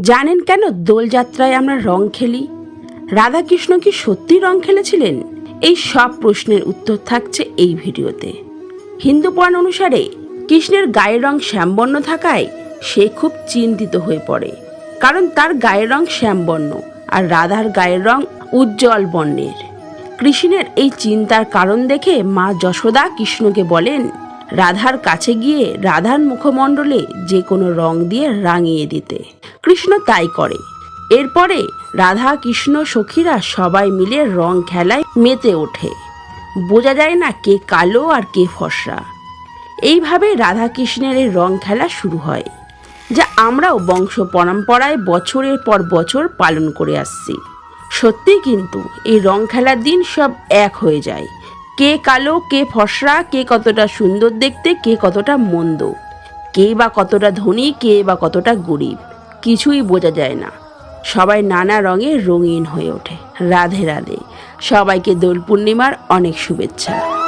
জানেন কেন দোলযাত্রায় আমরা রং খেলি? রাধাকৃষ্ণ কি সত্যি রং খেলেছিলেন? এই সব প্রশ্নের উত্তর থাকছে এই ভিডিওতে। হিন্দু পুরাণ অনুসারে কৃষ্ণের গায়ের রং শ্যামবর্ণ থাকায় সে খুব চিন্তিত হয়ে পড়ে। কারণ তার গায়ের রং শ্যামবর্ণ আর রাধার গায়ের রং উজ্জ্বল বর্ণের। কৃষ্ণের এই চিন্তার কারণ দেখে মা যশোদা কৃষ্ণকে বলেন রাধার কাছে গিয়ে রাধার মুখমণ্ডলে যে কোনো রং দিয়ে রাঙিয়ে দিতে। কৃষ্ণ তাই করে। এরপরে রাধা, কৃষ্ণ, সখীরা সবাই মিলে রং খেলায় মেতে ওঠে। বোঝা যায় না কে কালো আর কে ফর্সা। এইভাবে রাধা কৃষ্ণের এই রং খেলা শুরু হয়, যা আমরাও বংশ পরম্পরায় বছরের পর বছর পালন করে আসছি। সত্যি কিন্তু এই রং খেলার দিন সব এক হয়ে যায়। কে কালো, কে ফসরা, কে কতটা সুন্দর দেখতে, কে কতটা মন্দ। কে বা কতটা ধনী, কে বা কতটা গরিব, কিছুই বোঝা যায় না। সবাই নানা রঙে রঙিন হয়ে ওঠে। রাধে রাধে। সবাইকে দোল পূর্ণিমার অনেক শুভেচ্ছা।